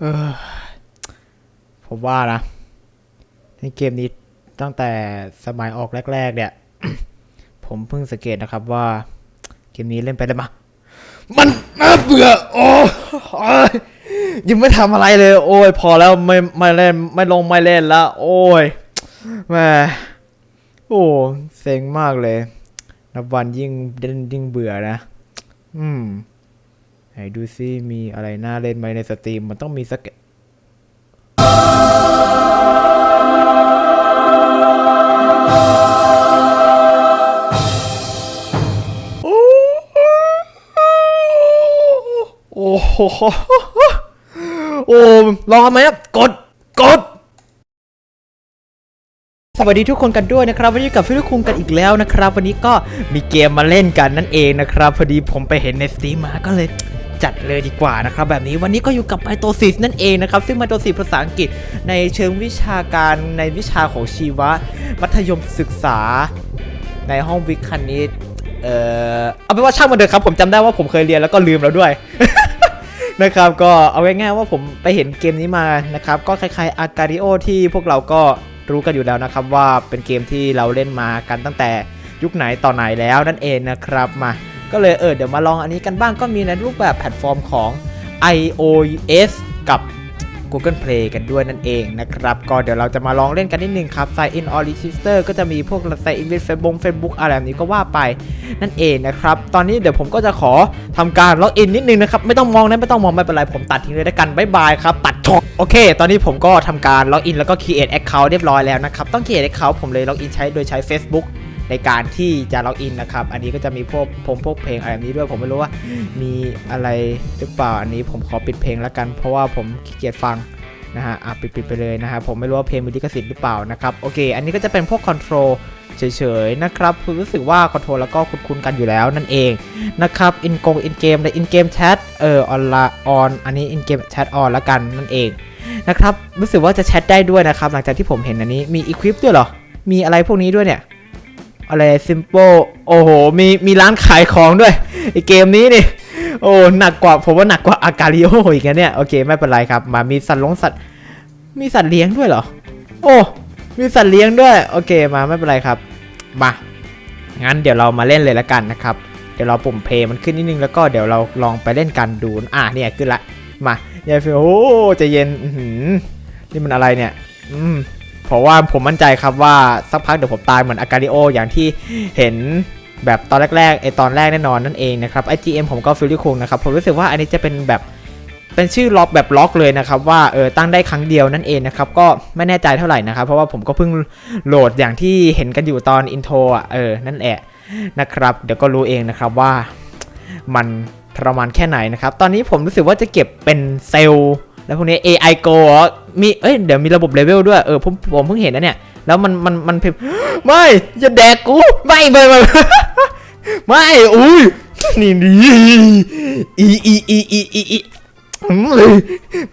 เออผมว่านะในเกมนี้ตั้งแต่สมัยออกแรก ๆ เนี่ย ผมเพิ่งสังเกตนะครับว่า เกมนี้เล่นไปได้มา มันน่าเบื่อโอ้ยยังไม่ทำอะไรเลย โอ้ย พอแล้วไม่ไม่เล่นไม่ลงไม่เล่นล้วโอ้ยแม่โอ้เซ็งมากเลย นับวันยิ่งเล่นยิ่งเบื่อนะ อืม ไหนดูซิมีอะไรน่าเล่นไหมในสตรีม มันต้องมีสักโอ้โอ้โหโอ้ลอไหมครับกด กด สวัสดีทุกคนกันด้วยนะครับ วันนี้กับฟิลิปคุงกันอีกแล้วนะครับ วันนี้ก็มีเกมมาเล่นกันนั่นเองนะครับ พอดีผมไปเห็นในสตรีมมาก็เลย จัดเลยดีกว่านะครับแบบนี้วันนี้ก็อยู่กับไมโตซิสนั่นเองนะครับซึ่งไมโตซิสภาษาอังกฤษในเชิงวิชาการในวิชาของชีวะ มัธยมศึกษา ในห้องวิทย์คณิตเอ่อเอาเป็นว่าช่างมันเถอะครับผมจำได้ว่าผมเคยเรียนแล้วก็ลืมแล้วด้วยนะครับก็เอาง่ายๆว่าผมไปเห็นเกมนี้มานะครับก็คล้ายๆอาการิโอที่พวกเราก็รู้กันอยู่แล้วนะครับว่าเป็นเกมที่เราเล่นมากันตั้งแต่ยุคไหนต่อไหนแล้วนั่นเองนะครับมา ก็เลยเออเดี๋ยวมาลองอันนี้กันบ้างก็มีในรูปแบบแพลตฟอร์มของ iOS กับ Google Play กันด้วยนั่นเองนะครับ ก็เดี๋ยวเราจะมาลองเล่นกันนิดนึงครับ Sign in or register ก็จะมีพวก Sign in with Facebook Facebook อะไรแบบนี้ก็ว่าไปนั่นเองนะครับ ตอนนี้เดี๋ยวผมก็จะขอทำการล็อกอินนิดนึงนะครับ ไม่ต้องมองนะไม่ต้องมองไม่เป็นไร ผมตัดทิ้งเลยแล้กันบายบายครับ ตัดช็อตโอเค ตอนนี้ผมก็ทำการล็อกอินแล้วก็ create account เรียบร้อยแล้วนะครับ ต้อง create account ผมเลยล็อกอินใช้โดยใช้ Facebook ในการที่จะล็อกอินนะครับ อันนี้ก็จะมีพวกผมพวกเพลงอะไรแบบนี้ด้วยผมไม่รู้ว่ามีอะไรหรือเปล่าอันนี้ผมขอปิดเพลงแล้วกัน เพราะว่าผมขี้เกียจฟังนะฮะอะปิดไปเลยนะฮะผมไม่รู้ว่าเพลงมีลิขสิทธิ์หรือเปล่านะครับโอเค อันนี้ก็จะเป็นพวกคอนโทรลเฉยๆนะครับคือรู้สึกว่าคอนโทรลแล้วก็คุ้นๆกันอยู่แล้วนั่นเองนะครับอินกงอินเกมในอินเกมแชทเออออนไลน์ออนอันนี้อินเกมแชทออนละกันนั่นเองนะครับรู้สึกว่าจะแชทได้ด้วยนะครับหลังจากที่ผมเห็นอันนี้มีอีควิปด้วยเหรอมีอะไรพวกนี้ด้วยเนี่ย อะไร simple โอ้โห มีมีร้านขายของด้วยไอเกมนี้นี่ โอ้หนักกว่าผมว่าหนักกว่าอาการิโออีกนะเนี่ยโอเคไม่เป็นไรครับ มามีสัตว์ลงสัตว์ มีสัตว์เลี้ยงด้วยเหรอ โอ้ มีสัตว์เลี้ยงด้วย โอเคมาไม่เป็นไรครับ มางั้นเดี๋ยวเรามาเล่นเลยละกันนะครับ เดี๋ยวเราปุ่มเพย์มันขึ้นนิดนึงแล้วก็เดี๋ยวเราลองไปเล่นกันดูอะเนี่ยขึ้นละ มาย่าฟิโอ้ใจะเย็นนี่มันอะไรเนี่ย อืม เพราะว่าผมมั่นใจครับว่าสักพักเดี๋ยวผมตายเหมือนอาการิโออย่างที่เห็นแบบตอนแรกๆไอตอนแรกแน่นอนนั่นเองนะครับ IGM ผมก็ฟิลลี่คุงนะครับผมรู้สึกว่าอันนี้จะเป็นแบบเป็นชื่อล็อกแบบล็อกเลยนะครับว่าเออตั้งได้ครั้งเดียวนั่นเองนะครับก็ไม่แน่ใจเท่าไหร่นะครับ เพราะว่าผมก็เพิ่งโหลดอย่างที่เห็นกันอยู่ตอนอินโทรอะเออนั่นแหละนะครับ เดี๋ยวก็รู้เองนะครับว่ามันทรมานแค่ไหนนะครับ ตอนนี้ผมรู้สึกว่าจะเก็บเป็นเซลล์แล้วพวกนี้ AI Go มีเอ้ยเดี๋ยวมีระบบเลเวลด้วยเออผมผมเพิ่งเห็นนะเนี่ยแล้วมันมันมันพิมพ์ไม่อย่าแดกกูไม่ไม่ไม่ไม่อุ้ยนี่ดีอีอีอีอีอีอี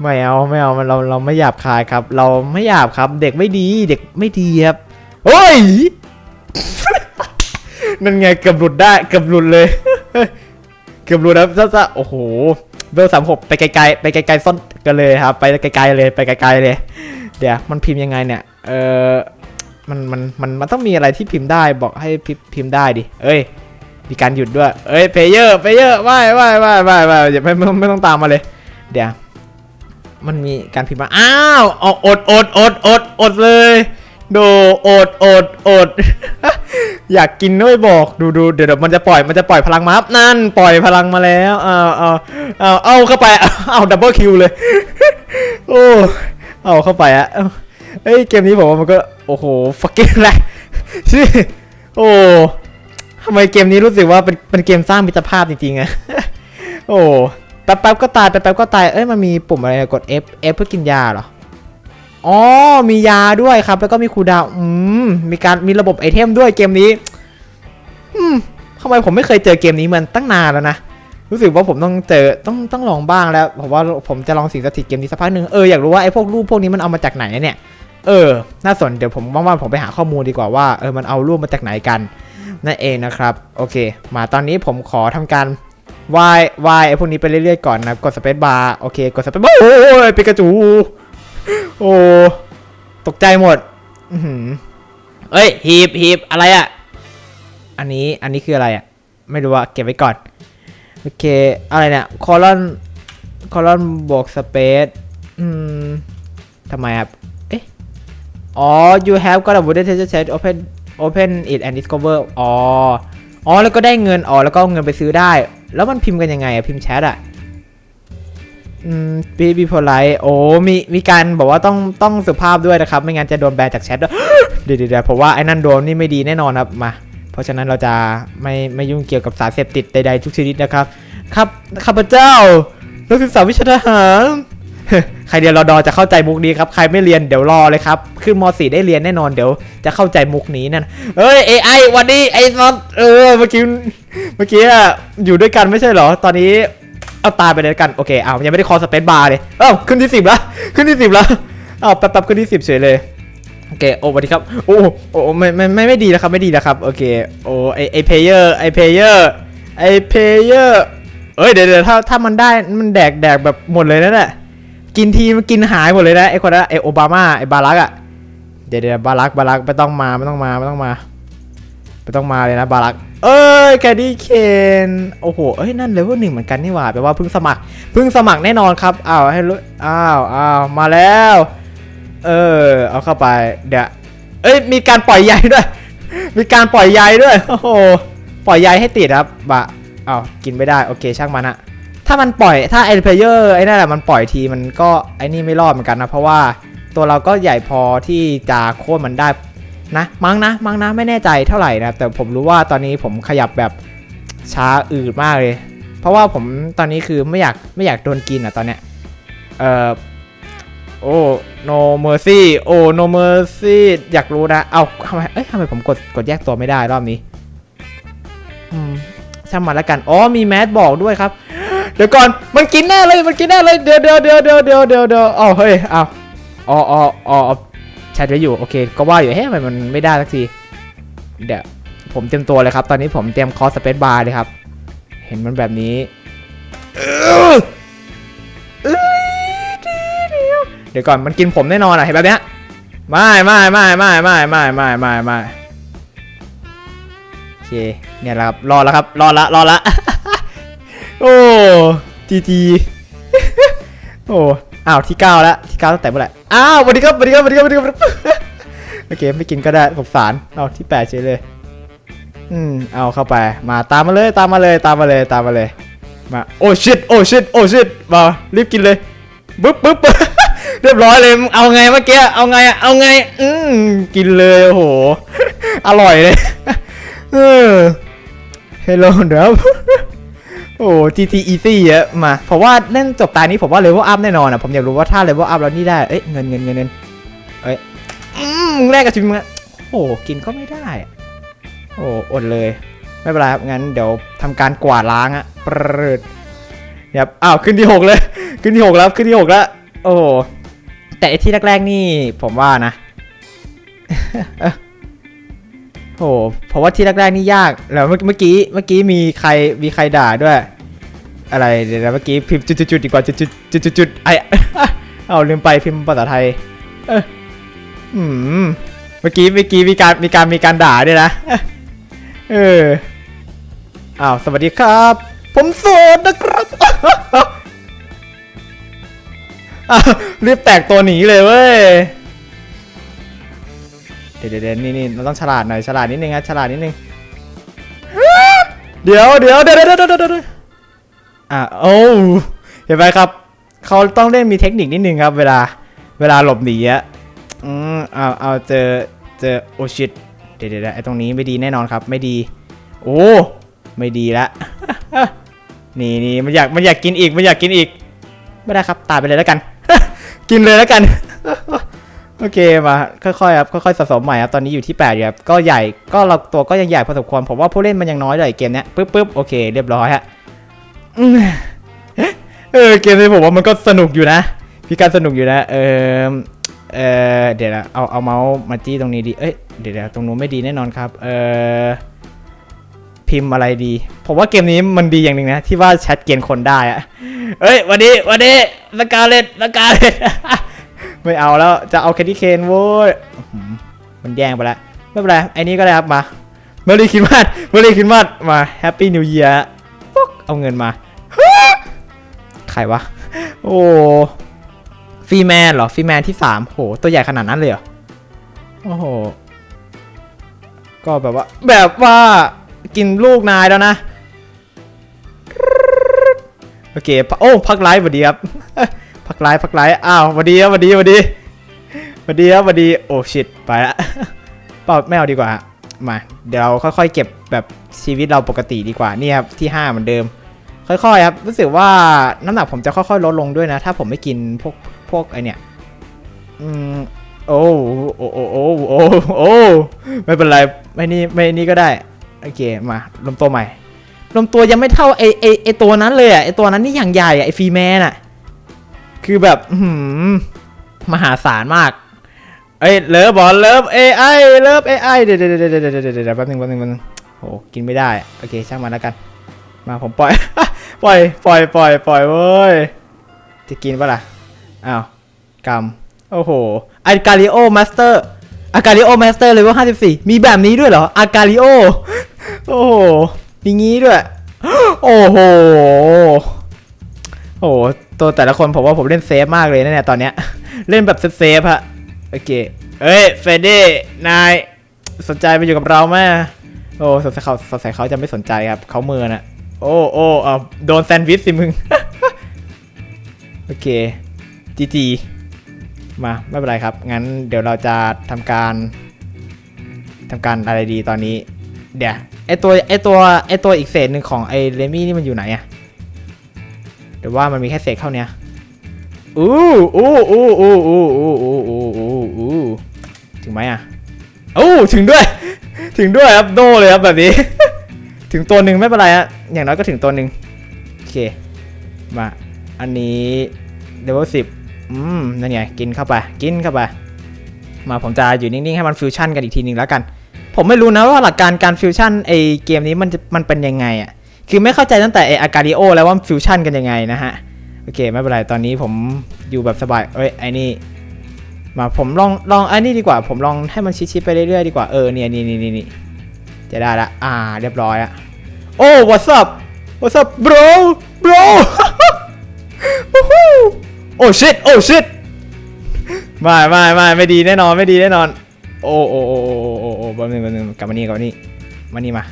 ไม่เอาไม่เอามันเราเราไม่หยาบคายครับ เราไม่หยาบครับ เด็กไม่ดีเด็กไม่ดีครับโอ้ยนั่นไงเกือบหลุดได้เกือบหลุดเลยเกือบหลุดแล้วซะโอ้โห เวลสามหกไปไกลๆไปไกลๆซ่อนกันเลยครับ ไปไกลๆเลยไปไกลๆเลย เดี๋ยวมันพิมพ์ยังไงเนี่ย เออมันมันมันมันต้องมีอะไรที่พิมพ์ได้บอกให้พิมพ์พิมพ์ได้ดิ เอ้ย มีการหยุดด้วย เอ้ยเพเยอร์เพเยอร์ไม่ไม่ไม่ไม่ไม่อย่าไม่ไม่ไม่ต้องตามมาเลย เดี๋ยวมันมีการพิมพ์มา อ้าวอดอดอดอดอดเลย ดอดอดอด อยากกินด้วยบอกดูดูเดี๋ยวเดี๋ยวมันจะปล่อยมันจะปล่อยพลังมาครับนั่นปล่อยพลังมาแล้วเอาเอาเอาเอาเข้าไปเอาเอาดับเบิลคิวเลยโอ้เอาเข้าไปอะเอาเอ้ยเกมนี้ผมว่ามันก็โอ้โหฟักกิ้งแหละชื่อโอ้ทำไมเกมนี้รู้สึกว่าเป็นเป็นเกมสร้างมิตรภาพจริงๆอะโอ้แป๊บๆก็ตายแป๊บๆก็ตายเอ้ยมันมีปุ่มอะไรกด F F เพื่อกินยาเหรอ อ๋อ มียาด้วยครับ แล้วก็มีคูดาวอืม มีการมีระบบไอเทมด้วยเกมนี้ อืมทำไมผมไม่เคยเจอเกมนี้มันตั้งนานแล้วนะ รู้สึกว่าผมต้องเจอต้องต้องลองบ้างแล้วผมว่าผมจะลองสิ่งสถิตเกมนี้สักพักหนึ่งเอออยากรู้ว่าไอ้พวกรูปพวกนี้มันเอามาจากไหนเนี่ย เออ น่าสนเดี๋ยวผมว่างๆผมไปหาข้อมูลดีกว่าว่าเออมันเอารูปมาจากไหนกันนั่นเองนะครับ โอเค มาตอนนี้ผมขอทำการวายวายไอพวกนี้ไปเรื่อยๆก่อนนะกดสเปซบาร์โอเคกดสเปซบาร์โอ้ยปิกาจู โอ้ตกใจหมดเอ้ยหีบหีบอะไรอะอันนี้อันนี้คืออะไรอะ่ะ ไม่รู้ว่าเก็บไว้ก่อน โอเค อะไรเนี่ยคอลอนคอลอนบวกสเปซอืมทำไมครับเอ๊ะอ๋อ you have got a wooden treasure chest open open it and discover อ๋ออ๋อแล้วก็ได้เงินอ๋อแล้วก็เอาเงินไปซื้อได้ แล้วมันพิมพ์กันยังไงอะพิมพ์แชทอะ บีบีโพไลโอ้มีมีการบอกว่าต้องต้องสุภาพด้วยนะครับ ไม่งั้นจะโดนแบนจากแชทด้วยเดี๋ยวเดี๋ยวเดี๋ยวผมว่าไอ้นั่นโดนนี่ไม่ดีแน่นอนครับมา เพราะฉะนั้นเราจะไม่ไม่ยุ่งเกี่ยวกับสารเสพติดใดๆทุกชนิดนะครับครับข้าพเจ้านักศึกษาวิชาทหารใครเรียนรอดอจะเข้าใจมุกนี้ครับใครไม่เรียนเดี๋ยวรอเลยครับขึ้นม .4 ได้เรียนแน่นอนเดี๋ยวจะเข้าใจมุกนี้นั่นเอ้ย AI วันนี้ไอ้นอตเออเมื่อกี้เมื่อกี้อยู่ด้วยกันไม่ใช่เหรอ ตอนนี้ เอาตายไปเลยกันโอเคเอายังไม่ได้คอสเปซบาร์เลยเอ้าขึ้นที่สิบแล้วขึ้นที่สิบแล้วเอาแป๊บๆขึ้นที่สิบเฉยเลยโอเคโอ้สวัสดีครับโอ้โอ้ไม่ไม่ไม่ไม่ดีแล้วครับไม่ดีแล้วครับโอเคโอ้ไอไอเพลเยอร์ไอเพลเยอร์ไอเพลเยอร์เอ้ยเดี๋ยวเดี๋ยวถ้าถ้ามันได้มันแดกแดกแบบหมดเลยนะเนี่ยกินทีมันกินหายหมดเลยนะไอคนนั้นไอโอบามาไอบารักอะเดี๋ยวเดี๋ยวบารักบารักไม่ต้องมาไม่ต้องมาไม่ต้องมา ไม่ต้องมาเลยนะบารัก เอ้ยแคดดี้เคนโอ้โหเอ้ยนั่นเลเวลหนึ่งเหมือนกันนี่หว่าแปลว่าเพิ่งสมัครเพิ่งสมัครแน่นอนครับอ้าวให้รู้อ้าวอ้าวมาแล้ว เออเอาเข้าไปเดี๋ยวเอ้ยมีการปล่อยใยด้วย มีการปล่อยใยด้วยโอ้โหปล่อยใยให้ติดครับบะอ้าวกินไม่ได้โอเคช่างมันอะถ้ามันปล่อยถ้าไอเพลเยอร์ไอ้นั่นแหละมันปล่อยทีมันก็ไอ้นี่ไม่รอดเหมือนกันนะเพราะว่าตัวเราก็ใหญ่พอที่จะโค่นมันได้ นะมั้งนะมั้งนะไม่แน่ใจเท่าไหร่นะแต่ผมรู้ว่าตอนนี้ผมขยับแบบช้าอืดมากเลย เพราะว่าผมตอนนี้คือไม่อยากไม่อยากโดนกินอะตอนเนี้ยเอ่อโอ้ no mercy โอ้ no mercy อยากรู้นะเอาทำไมเอ้ยทำไมผมกดกดแยกตัวไม่ได้รอบนี้อืมช่างมันแล้วกันอ๋อมีแมสบอกด้วยครับ เดี๋ยวก่อนมันกินแน่เลยมันกินแน่เลยเดี๋ยวเดี๋ยวเดี๋ยวเดี๋ยวเดี๋ยวเดี๋ยวเดี๋ยวอ๋อเฮ้ยเอาอ๋ออ๋ออ๋อ แชทไว้อยู่โอเค ก็ว่าอยู่เฮ้ยทำไมมันไม่ได้สักทีเดี๋ยวผมเตรียมตัวเลยครับ ตอนนี้ผมเตรียมคอสเปซบาร์เลยครับ เห็นมันแบบนี้เดี๋ยวก่อนมันกินผมแน่นอนอะเห็นแบบเนี้ยไม่ไม่ไม่ไม่ไม่ไม่ไม่ไม่ไม่โอเคเนี่ยแหละครับรอแล้วครับรอละรอละโอ้จีจีโอ้ อ้าวที่เก้าแล้วที่เก้าตั้งแต่เมื่อไหร่อ้าวสวัสดีครับสวัสดีครับสวัสดีครับสวัสดีครับโอเคไม่กินก็ได้สงสารเอาที่แปดเฉยเลยอืมเอาเข้าไปมาตามมาเลยตามมาเลยตามมาเลยตามมาเลยมาโอ้ชิตโอ้ชิตโอ้ชิตมารีบกินเลยปึ๊บปึ๊บเรียบร้อยเลยเอาไงเมื่อกี้เอาไงเอาไงอืมกินเลยโอ้โหอร่อยเลยเออ Hello เดี๋ยว โอ้ GT Easy เยอะมาเพราะว่าเล่นจบตานี้ผมว่าเลเวลอัพแน่นอนอะ ผมอยากรู้ว่าถ้าเลเวลอัพแล้วนี่ได้ เอ้ยเงินเงินเงินเงินเอ้ยมึงแรกกับชีวิตมึงอะโอ้กินก็ไม่ได้ โอ้อดเลย ไม่เป็นไรครับ งั้นเดี๋ยวทำการกวาดล้างอะปรึดครับอ้าวขึ้นที่หกเลย ขึ้นที่หกแล้วขึ้นที่หกแล้วโอ้แต่ไอที่แรกๆนี่ผมว่านะ โอ้โหเพราะว่าที่แรกๆนี่ยาก แล้วเมื่อกี้เมื่อกี้มีใครมีใครด่าด้วย อะไรเดี๋ยวนะเมื่อกี้พิมพ์จุดๆดีกว่าจุดๆจุดๆๆไอเอาลืมไปพิมพ์ภาษาไทย เอออืมเมื่อกี้เมื่อกี้มีการมีการมีการด่าด้วยนะ เอออ้าวสวัสดีครับ ผมโสดนะครับรีบแตกตัวหนีเลยเว้ย ดี๋ยวเดี๋ยวเดี๋ยวนี่นี่เราต้องฉลาดหน่อยฉลาดนิดนึงครับฉลาดนิดนึงเดี๋ยวเดี๋ยวเดี๋ยวเดี๋ยวเดี๋ยวเดี๋ยวเดี๋ยวอะโอ้เห็นไหมครับเขาต้องเล่นมีเทคนิคนิดนึงครับ เวลาเวลาหลบหนีอะอืมเอาเอาเจอเจอโอชิตเดี๋ยวเดี๋ยวเดี๋ยวไอ้ตรงนี้ไม่ดีแน่นอนครับ ไม่ดี โอ้ไม่ดีละนี่นี่มันอยากมันอยากกินอีกมันอยากกินอีก ไม่ได้ครับตายไปเลยแล้วกัน กินเลยแล้วกัน โอเคมาค่อยๆครับค่อยๆสะสมใหม่ครับตอนนี้อยู่ที่8อยู่ครับก็ใหญ่ก็เราตัวก็ยังใหญ่พอสมควรผมว่าผู้เล่นมันยังน้อยเลยเกมเนี้ยปึ๊บปึ๊บโอเคเรียบร้อยฮะเออเกมนี้ผมว่ามันก็สนุกอยู่นะพี่การสนุกอยู่นะเออเออเดี๋ยวนะเอาเอาเมาส์มาจี้ตรงนี้ดีเอ้ยเดี๋ยวนะตรงนู้นไม่ดีแน่นอนครับเออพิมพ์อะไรดี ผมว่าเกมนี้มันดีอย่างหนึ่งนะ ที่ว่าแชทเกณฑ์คนได้อะเอ้ยวันนี้วันนี้สกาเลตสกาเลต ไม่เอาแล้วจะเอาแคนดี้เคนโว้ยมันแย่งไปแล้วไม่เป็นไรไอ้นี้ก็ได้ครับมาเมอรี่คิดมาสเมอรี่คิดมาสมาแฮปปี้นิวเยียร์ปุ๊กเอาเงินมาใครวะ โอ้ฟรีแมนเหรอฟรีแมนที่สามโห ตัวใหญ่ขนาดนั้นเลยเหรอ โอ้โห ก็แบบว่า แบบว่ากินลูกนายแล้วนะ โอเค โอ้ พักไลฟ์สวัสดีครับ พักไลฟ์พักไลฟ์อ้าวสวัสดีครับสวัสดีสวัสดีสวัสดีครับสวัสดีโอ้ชิตไปละเปล่าไม่เอาดีกว่ามาเดี๋ยวเราค่อยๆ เก็บแบบชีวิตเราปกติดีกว่านี่ครับที่ห้าเหมือนเดิม ค่อยๆครับรู้สึกว่าน้ำหนักผมจะค่อยๆลดลงด้วยนะ ถ้าผมไม่กินพวกพวกไอเนี่ยอืมโอ้โอ้โอ้โอ้โอ้โอ้ไม่เป็นไรไม่นี่ไม่นี่ก็ได้โอเคมาลมตัวใหม่ลมตัวยังไม่เท่าไอไอไอตัวนั้นเลยอะไอตัวนั้นนี่อย่างใหญ่อะไอฟีแมนอะ คือแบบหืมมหาศาลมาก เอ้ยเลิฟบอลเลิฟเอไอเลิฟเอไอเดี๋ยวเดี๋ยวเดี๋ยวเดี๋ยวเดี๋ยวแป๊บนึงแป๊บนึงแป๊บนึงโอ้กินไม่ได้โอเคช่างมันแล้วกัน มาผมปล่อย ปล่อยปล่อยปล่อยปล่อยเว้ยจะกินปะล่ะอ้าวกำโอ้โหอากาลิโอมาสเตอร์อากาลิโอมาสเตอร์เลเวล54มีแบบนี้ด้วยเหรออากาลิโอโอ้โหมีงี้ด้วย โอ้โหโอ้ ตัวแต่ละคนผมว่าผมเล่นเซฟมากเลยนะเนี่ยตอนเนี้ย เล่นแบบเซฟๆฮะโอเคเอ้ยเฟรดดี้นายสนใจมาอยู่กับเราไหมโอ้สงสัยเขาสงสัยเขาจะไม่สนใจครับเขาเมินะโอ้โอ้เอาโดนแซนด์วิชสิมึง โอเคจีจีมาไม่เป็นไรครับ งั้นเดี๋ยวเราจะทำการทำการอะไรดีตอนนี้ เดี๋ยวไอตัวไอตัวไอตัวอีกเศษหนึ่งของไอเรมี่นี่มันอยู่ไหนอะ รือว่ามันมีแค่เศษเท่าเนี้ยอู้อู้อู้อู้อู้อู้อู้อู้อู้อู้ถึงไหมอะโอ้ถึงด้วย ถึงด้วยครับโดเลยครับแบบนี้ ถึงตัวหนึ่งไม่เป็นไรฮะอย่างน้อยก็ถึงตัวหนึ่งโอเคมาอันนี้เลเวลสิบอืมนั่นไงกินเข้าไปกินเข้าไปมาผมจะอยู่นิ่งๆ ให้มันฟิวชั่นกันอีกทีหนึ่งแล้วกัน ผมไม่รู้นะว่าหลักการการฟิวชั่นไอเกมนี้มันจะมันเป็นยังไงอะ คือไม่เข้าใจตั้งแต่ไออาการิโอแล้วว่าฟิวชั่นกันยังไงนะฮะ โอเค ไม่เป็นไร ตอนนี้ผมอยู่แบบสบาย เอ้ย ไอ้นี่ มาผมลองลองไอ้นี่ดีกว่า ผมลองให้มันชิดๆไปเรื่อยๆดีกว่า เออ เนี่ยนี่นี่นี่นี่จะได้ละ อ่า เรียบร้อยอะโอ้ what's up what's up bro bro โอ้ shit โอ้ shit ไม่ไม่ไม่ไม่ดีแน่นอนไม่ดีแน่นอน โอ้โอ้โอ้โอ้โอ้โอ้โอ้แป๊บนึงแป๊บนึงกลับมานี่กลับมานี่มานี่มา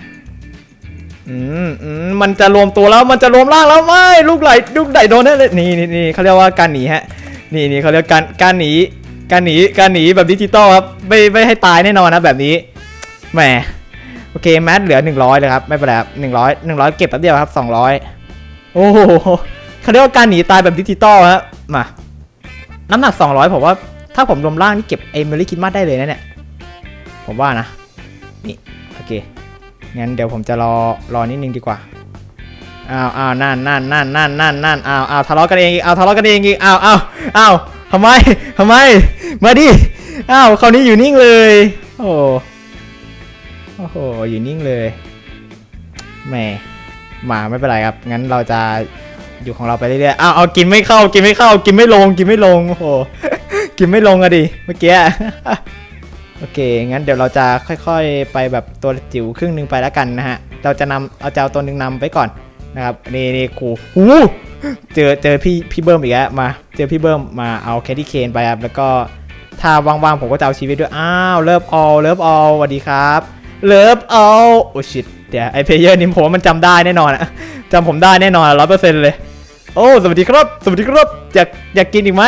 อืมอืมมันจะรวมตัวแล้วมันจะรวมร่างแล้วไม่ลูกไหลลูกไหลโดนแน่เลยนี่นี่นี่เขาเรียกว่าการหนีฮะ นี่นี่เขาเรียกการการหนีการหนีการหนีแบบดิจิตอลครับไม่ไม่ให้ตายแน่นอนนะแบบนี้แหมโอเคแมทเหลือ 100เลยครับไม่เป็นไรครับหนึ่งร้อยหนึ่งร้อยเก็บแป๊บเดียวครับ200โอ้โหเขาเรียกว่าการหนีตายแบบดิจิตอลฮะมาน้ำหนัก200ผมว่าถ้าผมรวมร่างนี่เก็บเอเมลี่คิดมาได้เลยนะเนี่ยผมว่านะนี่ งั้นเดี๋ยวผมจะรอรอนิดนึงดีกว่าอ้าวอ้าวนั่นนั่นนั่นนั่นนั่นนั่นอ้าวอ้าวทะเลาะกันเองอีกอ้าวทะเลาะกันเองอีกอ้าวอ้าวอ้าวทำไมทำไมมาดิอ้าวคราวนี้อยู่นิ่งเลย โอ้โอ้โหอยู่นิ่งเลยแหมมาไม่เป็นไรครับ งั้นเราจะอยู่ของเราไปเรื่อยๆอ้าวเอากินไม่เข้า กินไม่เข้า กินไม่ลง กินไม่ลง โอ้โห กินไม่ลงอะดิ เมื่อกี้ โอเค งั้นเดี๋ยวเราจะค่อยๆ ไปแบบตัวจิ๋วครึ่งหนึ่งไปแล้วกันนะฮะ เราจะนำเอาจะเอาตัวหนึ่งนำไปก่อนนะครับ นี่นี่ครูหูเจอเจอพี่พี่เบิ้มอีกแล้วมา เจอพี่เบิ้มมาเอาแคดดี้เคนไปครับ แล้วก็ถ้าว่างๆผมก็จะเอาชีวิตด้วย อ้าวเลิฟออลเลิฟออลสวัสดีครับเลิฟออลโอ้ชิตเดี๋ยวไอเพลเยอร์นี่ผมว่มันจำได้แน่นอนอะจำผมได้แน่นอนร้อยเปอร์เซ็นต์เลย โอ้สวัสดีครับสวัสดีครับอยากอยากกินอีกไหม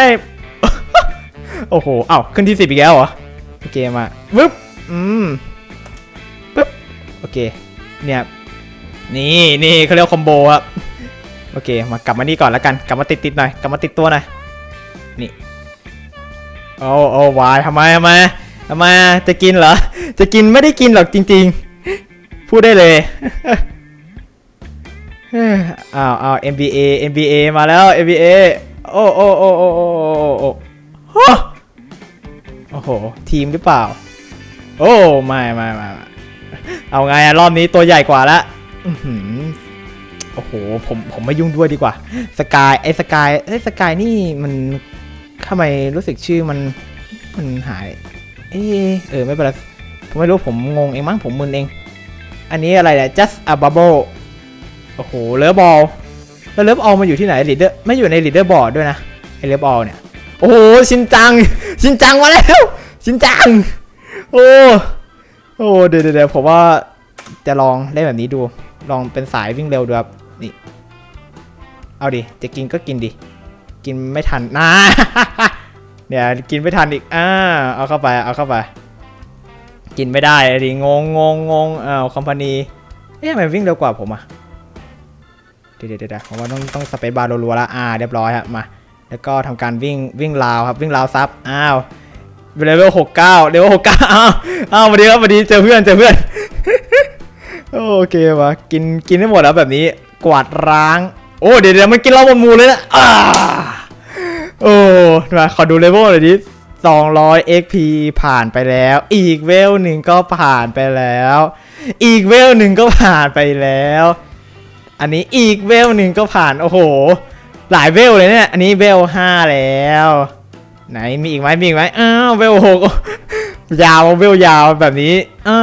โอ้โหอ้าวขึ้นที่สิบอีกแล้วเหรอ เคมาวึบอืมปึ๊บโอเคเนี่ยนี่นี่เขาเรียกคอมโบครับโอเคมากลับมานี่ก่อนแล้วกันกลับมาติดติดๆหน่อยกลับมาติดตัวหน่อยนี่โอ้โอ้วายทำไมทำไมทำไมจะกินเหรอจะกินไม่ได้กินหรอกจริง ๆ พูดได้เลยอ้าวอ้าว NBA NBA มาแล้ว NBA โอ้โอ้โอ้โอ้โอ้โอ้ โอ้โห ทีมหรือเปล่า โอ้ไม่ไม่ไม่เอาไงอะรอบนี้ตัวใหญ่กว่าละโอ้โห ผมผมไม่ยุ่งด้วยดีกว่า สกายไอ้สกายเอ้สกายนี่มันทำไมรู้สึกชื่อมันมันหาย เอยเออไม่เป็นไรผมไม่รู้ผมงงเองมั้งผมมึนเอง อันนี้อะไรเนี่ย just a bubble โอ้โหเลิฟบอลแล้วเลิฟออลมาอยู่ที่ไหนลีดเดอร์ไม่อยู่ในลีดเดอร์บอร์ดด้วยนะไอเลิฟออลเนี่ย อ้โหชินจัง ชินจังมาแล้ว ชินจัง โอ้โอ้เดี๋ยวเดี๋ยวผมว่าจะลองเล่นแบบนี้ดู ลองเป็นสายวิ่งเร็วดูครับนี่ เอาดิ จะกินก็กินดิ กินไม่ทันนะเนี่ยกินไม่ทันอีกอ่าเอาเข้าไป เอาเข้าไป กินไม่ได้ดิงงงงงงอ้าวคอมพานีเอ๊ะทำไมวิ่งเร็วกว่าผมอะเดี๋ยวเดี๋ยวเดี๋ยวผมว่าต้องต้องสเปซบาร์รัวๆแล้วอ่าเรียบร้อยฮะมา แล้วก็ทำการวิ่งวิ่งราวครับวิ่งราวซับอ้าวเลเวลหกเก้าเลเวลหกเก้าอ้าวอ้าวสวัสดีครับสวัสดีเจอเพื่อนเจอเพื่อนโอเควะกินกินได้หมดแล้วแบบนี้กวาดร้าง โอ้เดี๋ยวเดี๋ยวมันกินเราบนมูเลยนะอ่าโอ้มาขอดูเลเวลหน่อยดิ200 XP ผ่านไปแล้ว อีกเวลหนึ่งก็ผ่านไปแล้ว อีกเวลหนึ่งก็ผ่านไปแล้ว อันนี้อีกเวลหนึ่งก็ผ่าน โอ้โห หลายเวลเลยเนี่ย อันนี้เวลห้าแล้ว ไหนมีอีกไหมมีอีกไหมอ้าวเวลหกยาวเวลยาวแบบนี้อ่า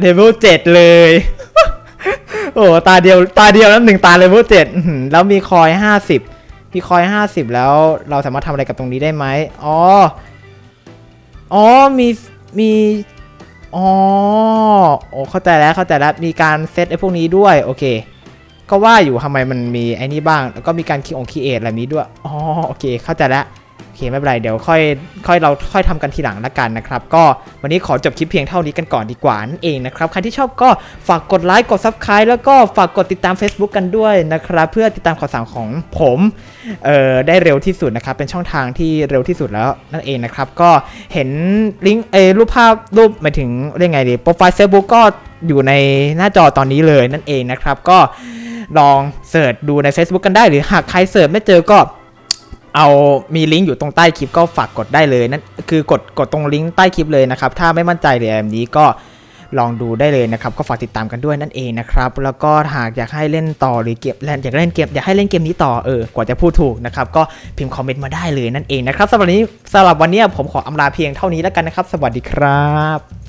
เลเวลเจ็ดเลย โอ้ตาเดียวตาเดียวแล้วหนึ่งตาเลเวลเจ็ดแล้วมีคอยห้าสิบมีคอยห้าสิบแล้วเราสามารถทำอะไรกับตรงนี้ได้ไหมอ๋ออ๋อมีมีอ๋อโอ้เข้าใจแล้วเข้าใจแล้วมีการเซตไอ้พวกนี้ด้วยโอเค ก็ว่าอยู่ทำไมมันมีไอ้นี่บ้าง แล้วก็มีการคีองคีเอทอะไรนี้ด้วย อ๋อ โอเค เข้าใจแล้วโอเค ไม่เป็นไร เดี๋ยวค่อย ค่อยเราค่อยทำกันทีหลังละกันนะครับ ก็วันนี้ขอจบคลิปเพียงเท่านี้กันก่อนดีกว่านั่นเองนะครับ ใครที่ชอบก็ฝากกดไลค์ กด Subscribe แล้วก็ฝากกดติดตาม Facebook กันด้วยนะครับ เพื่อติดตามข่าวสารของผม เอ่อ ได้เร็วที่สุดนะครับ เป็นช่องทางที่เร็วที่สุดแล้วนั่นเองนะครับ ก็เห็นลิงก์ เออรูปภาพ รูปหมายถึงเรียกไงดี โปรไฟล์ Facebook ก็อยู่ในหน้าจอตอนนี้เลยนั่นเองนะครับ ก็ ลองเสิร์ชดูใน Facebook กันได้ หรือหากใครเสิร์ชไม่เจอก็เอามีลิงก์อยู่ตรงใต้คลิปก็ฝากกดได้เลยนั่นคือกดกดตรงลิงก์ใต้คลิปเลยนะครับ ถ้าไม่มั่นใจหรืออะไรแบบนี้ก็ลองดูได้เลยนะครับ ก็ฝากติดตามกันด้วยนั่นเองนะครับ แล้วก็หากอยากให้เล่นต่อหรือเก็บแลนอยากเล่นเกมอยากให้เล่นเกมนี้ต่อเออกว่าจะพูดถูกนะครับ ก็พิมพ์คอมเมนต์มาได้เลยนั่นเองนะครับสำหรับวันนี้สำหรับวันนี้ผมขออำลาเพียงเท่านี้แล้วกันนะครับ สวัสดีครับ